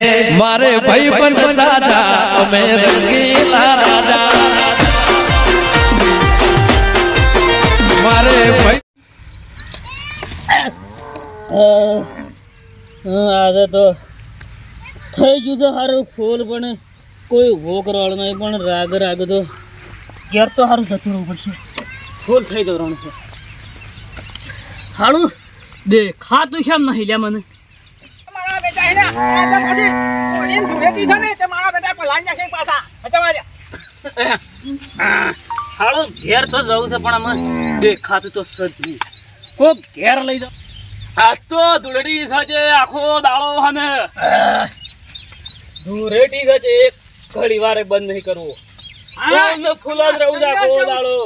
મારે ભાઈ પણ દાદા અમે રંગીલા રાજા. મારે ભાઈ આજે તો થઈ ગયું છે સારું ફૂલ પણ કોઈ ઊભો કરવાળો નહીં પણ રાગ રાગ તો ઘેર તો સારું જતું રહેવું પડશે. ફૂલ થઈ જવાનું છે. હારું. દેખાતું છે નહીં લે મને. મારા બેટા એને. આ પછી ઓળીન ધૂળેટી છે ને તે મારા બેટા પલાણ નાખે પાછા. હચવા જા. હારું ઘેર તો જવું છે પણ આમાં દેખાતું તો સજ કોક ઘેર લઈ જાઓ. આ તો ધૂળેટી થશે આખો દાડો અને ધૂળેટી થશે એક ઘડી વારે બંધ નહીં કરવું. ફૂલ જ રહું આખો દાડો.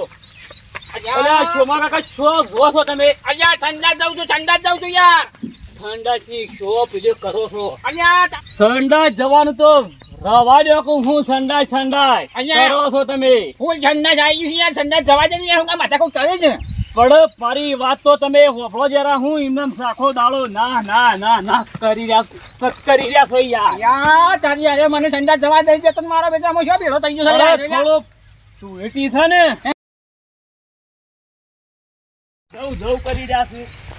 અલ્યા. શોમા કાકા છો છો તમે? અલ્યા ઠંડા જાઉં છું ઠંડા જાઉં છું યાર. કરો છો? સંડાસ જવાનું તો રવા દો કે હું સંડાસ સંડાસ? કરો છો તમે. ફૂલ ઠંડા જાય છે યાર ઠંડા જવા દે હું માથા કોઈ કરે છે? પણ મારી વાત તો તમે હોફળો જરા હું એમને સાખો દાડો ના ના ના ના કરી રહ્યા કરી રહ્યા છો યાર. યા તારી અરે મને ઠંડા જવા દઈ છે તો મારા બેટા માં શું ભેળો થઈ ગયો? થોડો સુએટી છે ને. જવું જવું કરી રહ્યા છે.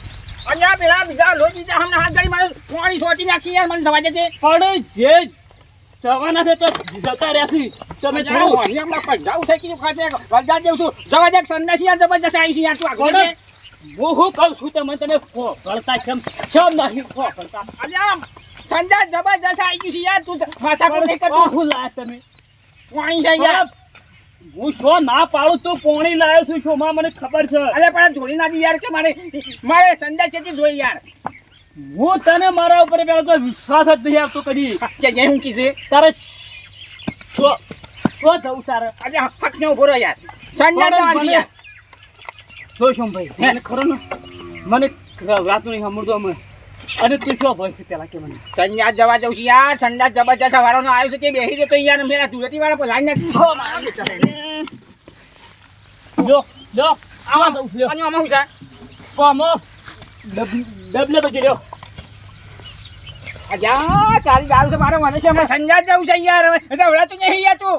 અલ્યા પેલા બીજા લોટ જા હમણાં હાથ ગાડી મારે પાણી છોટી નાખી યાર મને દે છે પણ જે જવાના છે તો જતા રહેશી. તમે જાઓ હું હમણાં પંજાબ થઈ ગયું ખાતે. વરદાન દેઉં છું. જવા દે સંદેશ યાર જબરજસ્ત આવી છે યાર તું આગળ બહુ છે હું શું કહું છું તમે તમે ફોફળતા કેમ? કેમ નહીં ફોફળતા અલ્યા સંદેશ જબરજસ્ત આવી ગયું છે યાર તું માથા પર નહીં પણ કરતું શું તમે. પાણી જાય યાર. હું શો ના પાડું તું? પોણી લાવ્યો છું શો? માં મને ખબર છે. અરે પણ જોડી ના દી યાર કે મારે મારે સંદાસ છે જોઈ યાર. હું તને મારા ઉપર પેલો કોઈ વિશ્વાસ જ નહીં આવતો કદી. કે જે હું કીધે તારે શું શું જવું તારે? આજે હક ને ઊભો યાર. સંદાસ જવા દે યાર શું શું ભાઈ મને ખરો ને? મને રાતું નહીં સાંભળતો અમે. અને તું શું ભય છે પેલા કે મને. સંન્યાસ જવા દઉં છું યાર સંદાસ જબરજસ્ત વાળાનો આવ્યો છે તે બેસી રહ્યો તો યાર મેરા ધૂળેટી વાળા પલાળી નાખી. જો જો આમાં દઉં છું અને આમાં હું છે કોમો ડબલે બજી રહ્યો. અલ્યા તારી દારૂ છે મારે મને છે અમે સંજાત જવું છે યાર હવે એટલે તો નહીં યાર તું.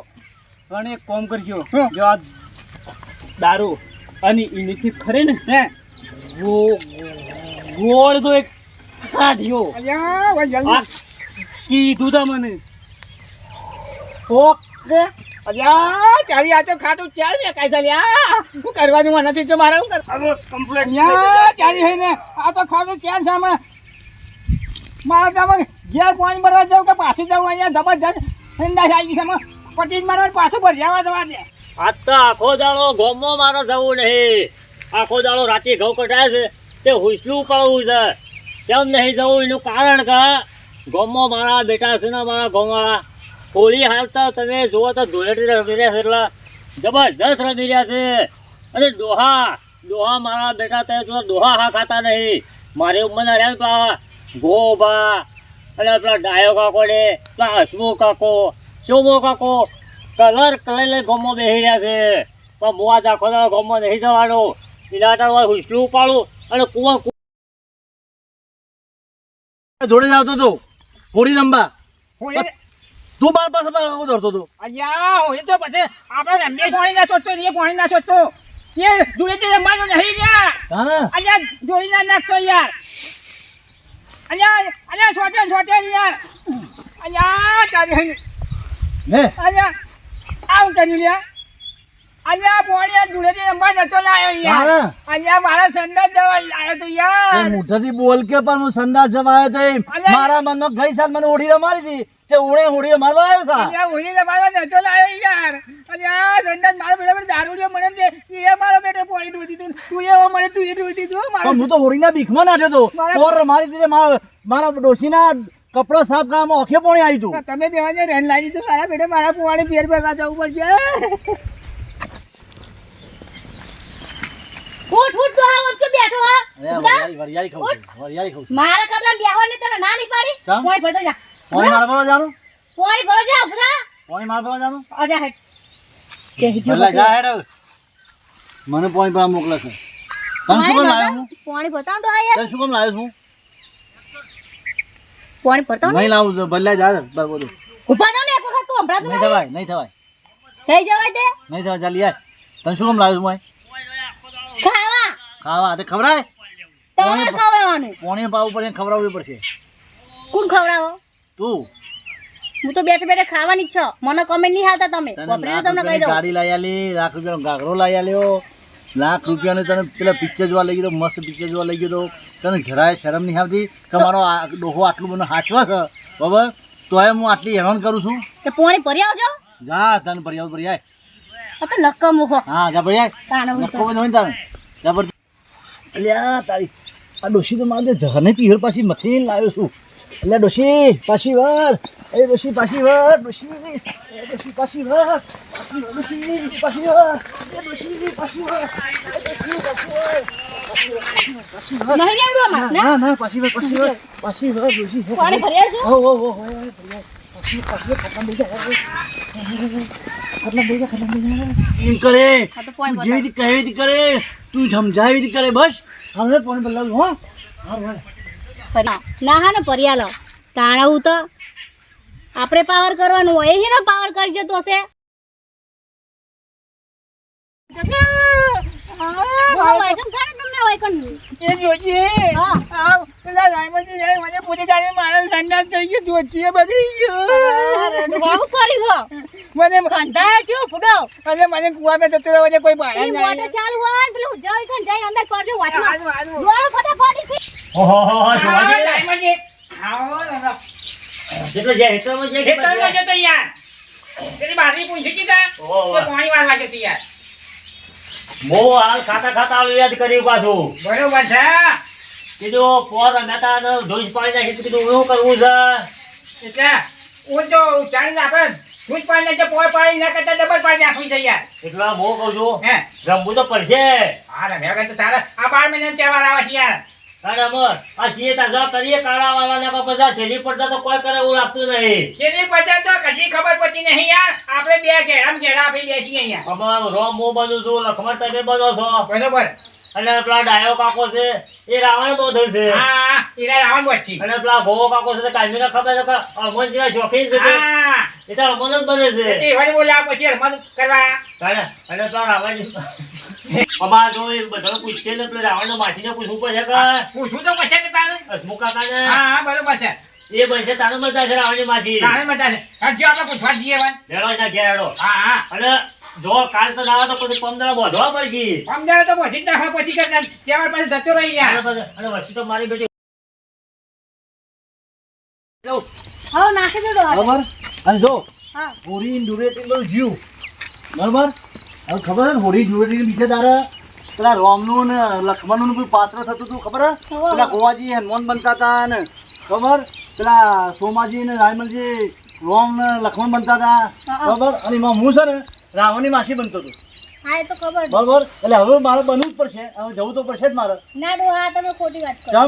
પણ એક કોમ કરજો. જો આ દારૂ અને એનીથી ખરે ને હે. ગોળ તો એક કાઢ્યો કીધું તા મને. ઓકે. અલ્યા ચાલી આ તો ખાટું ચાલ ને કાંઈ ચાલી શું કરવાનું મને નથી મારે શું કર હવે કમ્પ્લેટ અલ્યા ચાલી હે ને આ તો ખાટું હમણાં. મારે ઘેર પાણી ભરવા જવું કે પાછી જવું? અહીંયા જબરજસ્ત અંદાજ આવી છે પચીસ મારવા પાછું ભરજાવા જવા દે. આ તો આખો દાડો ગોમો મારે જવું નહીં. આખો દાડો રાતે ઘઉં કટાય છે. તે હુસલું પડવું છે. કેમ નહીં જવું એનું કારણ કે ગોમો મારા બેટા છે ને મારા ગોમાળા હોળી હાલતા તમે જુઓ તો ધૂળેટી રમી રહ્યા છે એટલે જબરજસ્ત રમી રહ્યા છે. અને ડોહા ડોહા મારા બેટા તમે જો ડોહા હા ખાતા નહીં. મારી ઉંમરના રહ્યા પેલા ગોબા અને પેલા ડાયો કાકો ને, પેલા હસમો કાકો સોમો કાકો. કલર કલર લઈ ગમો બેસી રહ્યા છે. પણ મોઆ દાખો ગમો નહીં જવાનો. ઇલાટા હુસલું પાડું અને કુવા જોડે જ આવતો હતો. હોળી રમવા. તું બાર પાસે હું દોડતો હતો. અહીંયા હું એ તો પછી આપણે રમીએ પાણી ના સોચતો એ પાણી ના સોચતો એ જોડે તે રમવાનું નહીં ને અલ્યા જોઈ ના નાખતો યાર. અલ્યા અલ્યા છોટે છોટે યાર. અલ્યા તારી હે ને? અલ્યા આવું કર્યું લ્યા. અલ્યા પોણી જોડે રમવા નતો લાયો યાર. અલ્યા મારા સંદાસ જવા લાયો તો યાર. મોઢેથી બોલ કે પણ હું સંદાસ જવા આવ્યો તો એમ. મારા મનનો ગઈ સાલ મને હોળી રમાડી હતી. તે ઉણે રમાડવા આવ્યો છે અલ્યા નતો લાયો યાર. અલ્યા સંદાસ મારો બેટો દારૂ મને છે એ મારો બેટો તું. તું એવો મને તું એ ઢોળતી તું મારો. હું તો હોળીના બીખમાં નાખ્યો તો. મારા- રમાડી મારા મારા ડોશીના કપડો સાફ કરવામાં ઓખે પોણી આવ્યું હતું તમે બેવાને રેન લાવી દીધું. મારા બેટે મારા પુવાણી ફેર ભરવા જવું પડશે. ઉઠ ઉઠ તો હા વચ્ચે બેઠો હા. છું, વરિયાળી ખાઉં છું. મારા કરતા બેહો ને તને ના નહીં પાડી? પોઈ ભરતો જા. પોણી મારવા પડવા જાનું? પોઈ ભરો જા બધા પોણી મારવા પડવા જાનું? આજા હેડ કહેજો ભલે જા હેડ. મને પોણી પર મોકલે છે. તને શું કામ લાવ્યો હું પાણી બતાવ તો હા યાર. તને શું કામ લાવ્યો છું પાણી ભરતો ને નહીં? લાવું છું બદલાય જા બધું ઊભા રહો ને એક વખત તું સંભળાતું નહીં નહીં થવાય નહીં? થવાય. થઈ જવાય તે? નહીં થવાય ચાલી યાર. તને શું કામ લાવ્યું છું ખાવા. ખાવા. તે ખવડાય? તમારે ખવડાવવાનું? પોણી પાવું પડશે ખવડાવવું પડશે. કોણ ખવડાવો? તું. હું તો બેઠે બેઠે ખાવાની જ છો. મને કમે નહીં હાલતા તમે. તને તમને કહી દઉં. ગાડી લઈ આલી લાખ રૂપિયાનો ગાઘરો લઈ લ્યો લાખ રૂપિયાનો તને પેલા પિક્ચર જોવા લઈ ગયો મસ્ત પિક્ચર જોવા લઈ ગયો તને જરાય શરમ નહીં આવતી કે મારો આ ડોહો આટલું બધું હાચવા છે? બરાબર? તો હું આટલી હેરાન કરું છું. તો પોણી ભરી આવજો. જા તને ભરી આવ ભરી આય. આ તો નક્કમ મુખો. હા જા ભરી આય. તાનો હું નક્કો બધો હોય ને તારે જા ભરી અલ્યા તારી આ ડોશી તો મારે જહરને પીહર પાછી મથી લાવ્યો છું. એટલે ડોશી પાછી વાર એ ડોશી પાછી વાર ડોશી. એ ડોશી પાછી વાર પાછી વાર ડોશી પાછી વાર એ ડોશી પાછી વાર ના ના. પાછી વાર પાછી વાર પાછી વાર ડોશી. પાણી ભરી આવજો હો હો હો કરે તો પાણી તું જેવી રીતે કરે બસ હવે પાણી બદલાવું ના હા ને પર્યા લો તાણાવું તો આપણે પાવર કરવાનું હોય એનો પાવર કરી જતો હશે મને તારે મને કુવામાં જતો રહ્યો કોઈ ભાડા નહીં ચાલુ હોય ને પેલું જય કન અંદર. હારું, હારું. દોડો ફટાફટ. ઓહો હો હો આવો, આવો, દાદા. જેટલો જાય એટલામાં જાય બધે? જતો યાર. પેલી બાજરી પૂછી કીધા તો પાણી વાળવા જતી યાર. બહુ હાલ ખાતા ખાતા યાદ કર્યું પાછું. બરોબર છે. કીધું પોર રમ્યા ને પાણી પાડી નાખી. કીધું શું કરવું છે? એટલે હું તો ચાલી નાખે દૂધ પાણી નાખે પોર પાણી નાખે તો ડબલ પાણી નાખવી છે યાર. એટલે હું કહું છું હે? રમવું તો પડશે. હા રમ્યા તો ચાલે આ બાર મહિના તહેવાર આવે છે યાર. કારણ આ સિંહ તાજા કરીએ કાળા વાળાના કો શેરી પડતા તો કોઈ કરે એવું લાગતું નહીં. શેરી પચાસ તો કશી ખબર પડતી નહીં યાર. આપણે બે ઘેરામ ઘેરા આપણે બેસીએ અહીંયા. અમે રોમ હું બનું છું લખમણ તમે બનો છો. બરોબર. અને પેલા ડાયો કાકો છે એ રાવણ બોધે છે. હા રાવણ વચ્ચી અને પેલા ભોવો કાકો છે કાશ્મીર ખબર છે જેવા શોખીન છે હા. એ તો અમન જ બને છે. તે વળી બોલ્યા પછી હરમત કરવા. અને અને પેલા રાવણ અમાર જો એ બધાને પૂછશે ને પેલા રાવણને માસીને પૂછવું પડશે કે પૂછું તો પછી કે તારે? હસમુખ કાકાને? હા હા બરોબર છે. એ બનશે તારું મજા છે રાવણની માસી? તારે મજા છે. જો આપણે પૂછવા જઈએ વન લેડો એના ઘેર હેડો. હા હા. અને જો કાલ તો ના તો પછી પંદર બોધવા પડશે. સમજાય તો પછી જ નાખવા પછી કરતા. તહેવાર પછી જતો રહી યાર અને પછી- વસ્તુ તો મારી બેટી હા નાખી દો તો. બરાબર? અને જો હા. હોળી ધૂળેટી બધું જીવ. બરાબર? હવે ખબર છે ને હોળી ધૂળેટી બીજે તારે પેલા રોમનું ને લક્ષ્મણનું કોઈ પાત્ર થતું હતું ખબર. પેલા ગોવાજી હનુમાન બનતા હતા ને ખબર? પેલા સોમાજી ને રાયમલજી રોમ ને લક્ષ્મણ બનતા હતા ખબર? અને એમાં હું છે ને રાવણની માસી બનતો હતો. હા ખબર. એટલે હવે મારે બનવું જ પડશે. હવે જવું તો પડશે જ મારે. ના તમે ખોટી વાત કરો.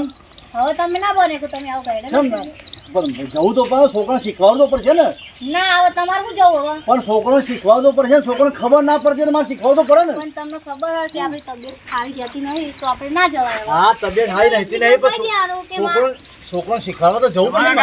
હવે તમે ના બને કે તમે આવું કહી. પણ જવું તો પડે છોકરાને શીખવાડવું તો પડશે ને. ના હવે તમારે શું જવું હવે? પણ છોકરો શીખવાડવું તો પડશે ને ખબર ના પડશે તો મારે શીખવાડવું પડે ને. પણ તમને ખબર હોય કે આપણી તબિયત સારી જતી નહીં તો આપણે ના જવાય હા તબિયત હારી રહેતી નહીં પણ છોકરો છોકરો શીખવાડવા તો જવું પડે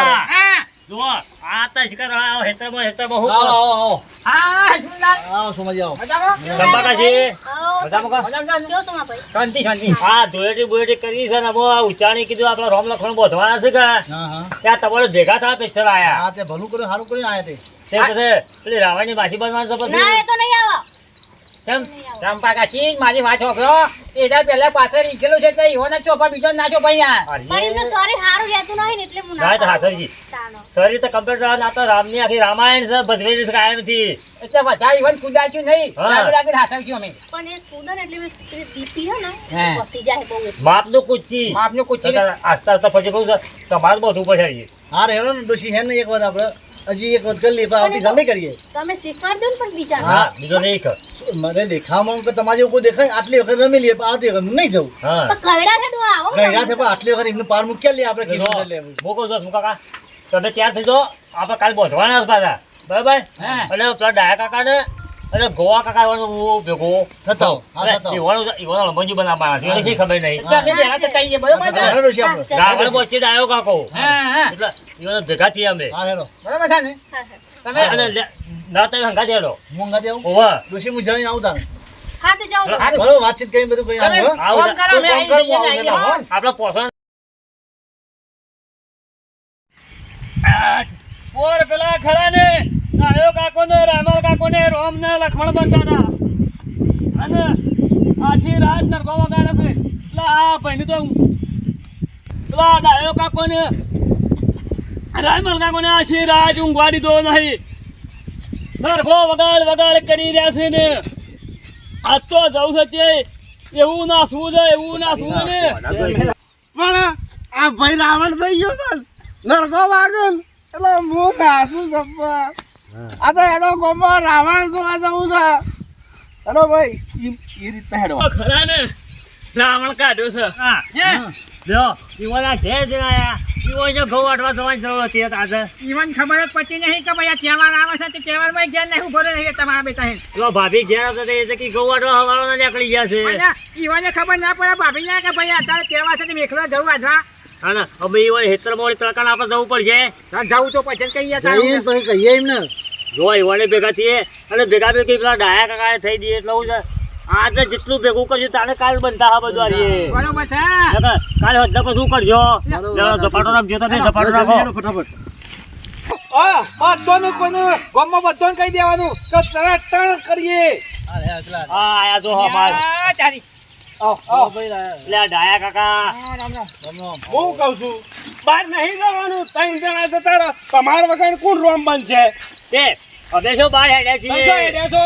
હા જુઓ આ તો શિકાર આ હેતરમાં હેતરમાં હું આવો આવો આવો. હા જુલાલ આવો સોમાજી આવો સંભાકાજી આવો. મજામાં? મજામાં જો સોમાભાઈ. શાંતિ શાંતિ. આ ધોળેટી બોળેટી કરી છે ને હવે આ ઉચ્ચારણી કીધું આપણા રોમ લખણ બોધવાના છે કે? હા હા. ત્યાં તમારે ભેગા થયા પિક્ચર આયા. હા તે ભલું કર્યું સારું કર્યું આયા તે. તે પછી પેલી રાવણની માસી બનવાનું છે ના એ તો નહીં આવો. કેમ ચંપા કાશી મારી વાત છોકરો. એ દર પહેલા પાછળ લીધેલું છે તો ચોપા બીજો ના ચોપા પણ એમનું રહેતું નહીં એટલે હું ના ના તો ના રામની આખી રામાયણ છે ભજવેલી છે કાયમથી. એટલે વધારે ઈવન કુદાચ્યું નહીં. હા. આગળ આગળ હાસવશું અમે. પણ એ કૂદે એટલે બીપી હે ને. જાય બહુ એટલે. માપનું કૂચી. કુચી આસ્તા આસ્તા પછી બહુ તમારે બધું પછાડીએ હા રેડો ને ડોશી હે ને એક વાર આપણે હજી એક વખત કરી લઈએ પણ આવતીકાલ કરીએ. તમે શીખવાડ દો ને પણ બીજા. હા બીજો નહીં કર. મને દેખામાં કે તમારે જેવું કોઈ દેખાય આટલી વખત રમી લઈએ આવતી વખત નહીં જવું હા. તો કઈડા છે ડોહા, આવો કઈડા છે પણ આટલી વખત એમનું પાર મૂક્યા લઈએ આપણે કીધું લેવું કહું છું શું કાકા? તમે ત્યાર થઈ જાઓ આપણે કાલ બોધવાના જ પાછા. બરાબર? હા. અને પેલા ડાયા કાકા ને અને ગોવા કાકા હું ભેગો થતો. ઈવાનો- છે. ખબર નહીં. ભેગા. રાવણ ડાયો કાકો. હા, હા. એટલે ઈવાનો થઈએ અમે. હા, હેલો. બરોબર છે ને? તમે અને ના તમે હંગા દેલો હું અંગાતે આવું? ઓવા ડોશી, હું જઈને આવું તારે. હા તો જાઓ હા, વાતચીત બધું કરી ફોન આવી જઈએ પોસણ પેલા નાયો કાકો ને રામલ કાકો ને રોમ ને લક્ષ્મણ બનતા અને આછી રાત નરકો વગાડે છે. એટલે આ ભાઈ તો પેલા નાયો કાકો ને રામલ કાકો ને આછી રાત ઊંઘવા દીધો નહીં. નરકો વગાડ વગાડ કરી રહ્યા છે ને. આ તો જવું છે એવું ના શું છે, એવું ના શું ને. પણ આ ભાઈ રાવણ ભાઈ ગયો છે નરકો વાગન એટલે હું નાસું સપ્પા આ તો એનો ગોમો રાવણ જોવા જવું છે. હેલો ભાઈ ઈ ઈ રીતના હેડો ખરા ને? રાવણ કાઢ્યો છે. હા. લ્યો ઈવાના ઘેર જ આયા ઈવો જો ઘઉં વાટવા જવાની જરૂર હતી આજે. ઈવન ખબર જ પડતી નહીં કે ભાઈ આ તહેવાર આવે છે તે તહેવારમાં ઘેર નહીં ઊભો રહે તમારા બેટા હે. પેલો ભાભી ઘેર કે ઘઉં વાટવા નીકળી ગયા છે. અને ઈવનને ખબર ના પડે ભાભીને કે ભાઈ અત્યારે તહેવાર છે તે મેખલો જવું વાંચવા હા ને હવે ઈવો હેતરમાં વળી તડકાને આપણે જવું પડશે. ચાલ જવું તો પછી જ કહીએ એમ તારું. જો ઈવાને ભેગા થઈએ અને ભેગા ભેગી પેલા ડાયા કાકા થઈ દઈએ એટલે હું આજે જેટલું ભેગું કરશું તારે કાલ બનતા હા બધું આવીએ બરોબર છે નકર કાલે હજુ શું કરજો ધપાટો રાખજો તમે ધપાટો રાખો ફટાફટ. બધાને કોઈને ગામમાં બધાને કહી દેવાનું કે તરત ટણ કરીએ હા, હા આયા જો હા બાર ડાયા કાકા. હું છું બહાર નહીં જવાનું ત્રણ જણા જતા રહો. તમારા વગર કોણ રોમ બનશે? તે અમે શું બહાર હેડ્યા છીએ? હેડ્યા છો?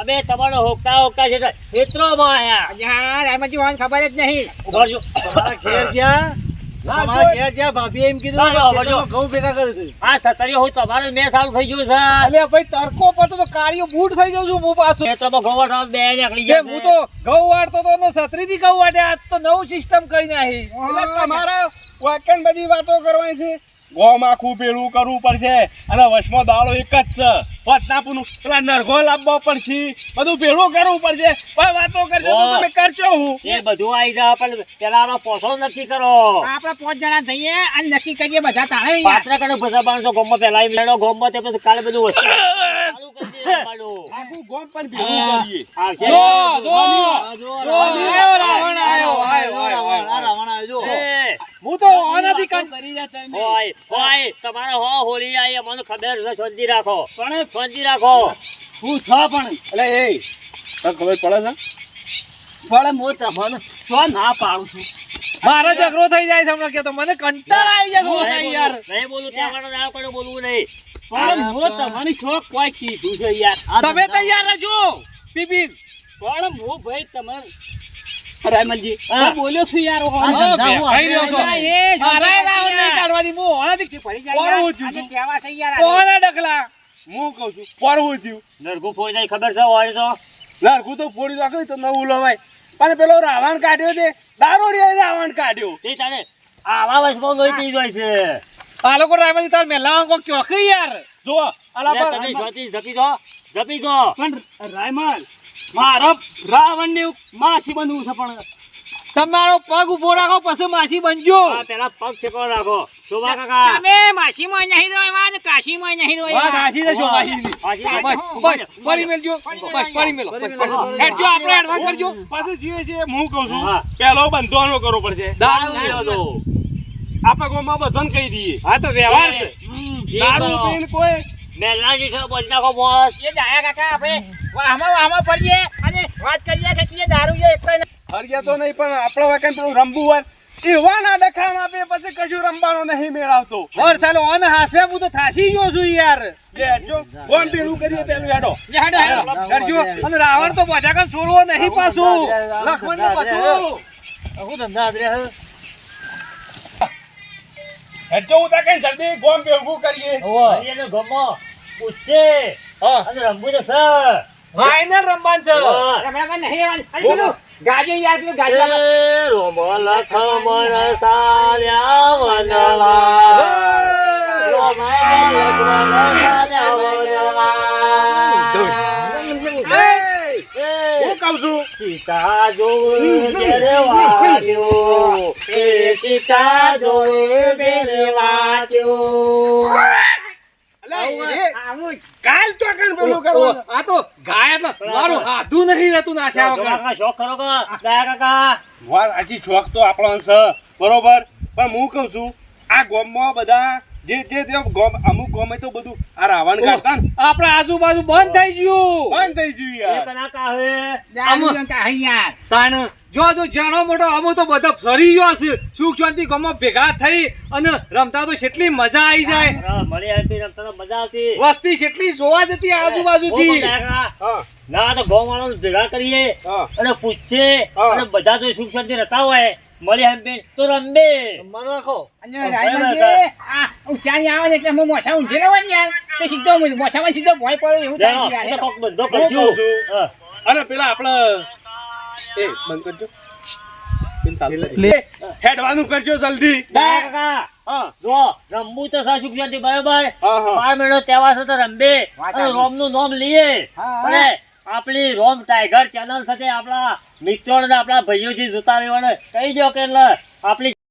અમે તમારો હોકતા હોકતા છે ક્ષેત્રોમાં આયા. યા રામજી વાન ખબર જ નહીં. તમારા ઘેર જ્યાં તમારા ઘેર જ્યાં એમ કીધું ઘઉં ભેગા કરે છે. આ સતરીઓ હું તમારું મેં સારું થઈ ગયું છે. અલે ભાઈ તડકો પડતો તો કાળિયો બૂટ થઈ જાઉં છું હું પાછો. બે નીકળી જે હું તો ઘઉં વાળતો તો ને થી ઘઉં વાટે આજ તો નવું સિસ્ટમ કરી નાખી એટલે તમારા વાક્યન બધી વાતો કરવાની છે. ગોમ આખું પેલું કરવું પડશે અને વચમાં દાળો એક જ છે વતનાપુનું પેલા નરઘો લાવવો પડશે બધું ભેળું કરવું પડશે કોઈ વાતો કરજો તો તમે કરજો હું એ બધું આવી જાય પણ પેલા આનો પોસો નક્કી કરો આપણે પાંચ જણા થઈએ અને નક્કી કરીએ બધા તાણે. પાત્ર કરે ભસા માણસો ગોમમાં પેલા મેળો ગોમમાં તે પછી કાલે બધું વસ્તુ. આખું ગોમ પણ ભેળું કરીએ આવશે. જો જો જો, જો, રાવણ આયો, આયો, આ આયો, રાવણ, આ આયો. રાવણ આવ્યો, જો. એ, હું તો ઓનાથી હોય હોય તમારે હો હોળી આવી મને ખબર છે શાંતિ રાખો. પણ શાંતિ રાખો. હું છ પણ? એટલે એ ખબર પડે છે? પણ હું તમને છો ના પાડું છું? મારો ઝઘડો થઈ જાય છે હમણાં કે તો મને કંટાળ આવી જાય યાર. નહીં બોલું ત્યાં ના પડે બોલવું નહીં. પણ હું તમને છો કોઈ કીધું છે યાર? તમે તૈયાર રહેજો બિપિન. પણ હું ભાઈ તમને રાયમલજી બોલ્યો છું યાર આ હું. ધંધા હું ખાઈ રહ્યો છો. આ એ જ મારાય રાવણ નહીં કાઢવાની હું ઓનાથી પડી જાય પોરવું યાર. થયું આજે તહેવાર છે યાર ડકલા હું કહું છું પરવું થયું. નરગું ફોઈ જાય ખબર છે હોય તો? લડકું તો ફોડી નાખ્યું તો નવું લવાય. પણ પેલો રાવણ કાઢ્યો તે દારૂડિયાએ રાવણ કાઢ્યો. તે ચાલે આવા વર્ષમાં લોહી પી જાય છે. આ લોકો રાવણ તાર મેલા કો કયો યાર? જો એટલે પર તમે જપી પણ રાયમલ મારો રાવણ ને માસી બનવું છે પણ. તમારો પગ ઊભો રાખો પછી માસી બનજો. પેલા પગ ઠેકો રાખો. શોભા કાકા. તમે માસીમાં નહીં રોવા ને કાશીમાં નહીં રોવા વાત હાચી છે શોભાજીની. બસ બસ ફરી મેલજો. બસ ફરી મેલો. ફરી બસ, મેલો, બસ. ફરી હેડજો આપણે એડવાન્સ કરજો. પાછું જીવે છે હું કહું છું પેલો બંધવાનો કરવો પડશે. દારૂ તો. આપણા ગામમાં બધાને કહી દઈએ. હા તો વ્યવહાર છે. દારૂ પીને કોઈ મેલના જીઠો નાખો બોસ એ દાયા કાકા આપણે વાહમાં વાહમાં ફરીએ અને વાત કરીએ કે કીએ દારૂ છે એક હરિયા તો નહીં પણ આપણા વાકન પેલું રમવું વાર એવાના ડખામ આપે પછી કશું રમવાનો નહીં મેળવતો વર ચાલો અન હાસવે હું તો થાસી ગયો છું યાર. લેજો કોણ પેલું કરીએ પેલું હેડો. હેડો હેડો. કરજો અને રાવણ તો બધા કામ છોડવો નહીં પાછું. લક્ષ્મણ ને બધું ધંધા હેડજો ઉતા કઈ જલ્દી ગોમ ભેગું કરીએ? હરિયાનો ગમો પૂછશે હા. અને રંબુ ને સર. ફાઈનલ રમવાન છે. રમવા નહીં પેલું ગાજે યાર પેલું ગાજે એ રોમ લખમણ સાલ્યા વનવા રોમ લખમણ સીતા જોવે ઘેરે વાગ્યો એ સીતા જોવે કાલ તો કણ પેલું કરો આ તો ગાય એટલે મારું હાથું નહીં રહેતું નાખ્યા વગર કાકા શોખ ખરો કાકા. હજી શોખ તો આપણો છે બરોબર? પણ હું કહું છું આ ગામમાં બધા જે જે અમુક ગામે તો બધું આ રાવણ કાઢતા ને. આપણે આજુબાજુ બંધ થઈ ગયું. બંધ થઈ ગયું યાર. કના કાહે આમ યાર તાણ જો જો જાણો મોટો અમો તો બધા ફરી ગયો છે સુખ શાંતિ ગમો ભેગા થઈ અને રમતા તો કેટલી મજા આવી જાય. મળી આવતી રમતા તો મજા આવતી. વસ્તી કેટલી જોવા જતી આજુબાજુથી. ના તો ગામ વાળા ભેગા કરીએ અને પૂછે અને બધા તો સુખ શાંતિ રહેતા હોય. મળી એમ બેન તો રમે મન રાખો અને ઊંચાણી આવે ને એટલે હું મોસા ઊંઘેલો હોય ને યાર. તો સીધો મોસામાં સીધો ભોંય પડે એવું થાય યાર. તો કોક બંધો હું કરશું. અને પેલા આપણે એ બંધ કરજો. હેડવાનું કરજો જલ્દી. બા કાકા. હા જો રમવું તો શાંતિ બરાબર. બાર મહિનો તહેવાર છે તો રમબે. રોમનું રોમનું નામ લઈએ. આપણી રોમ ટાઈગર ચેનલ સાથે આપણા મિત્રો ને આપણા ભાઈઓ જે જોતા રહેવાને. કહી દો કે એટલે આપણી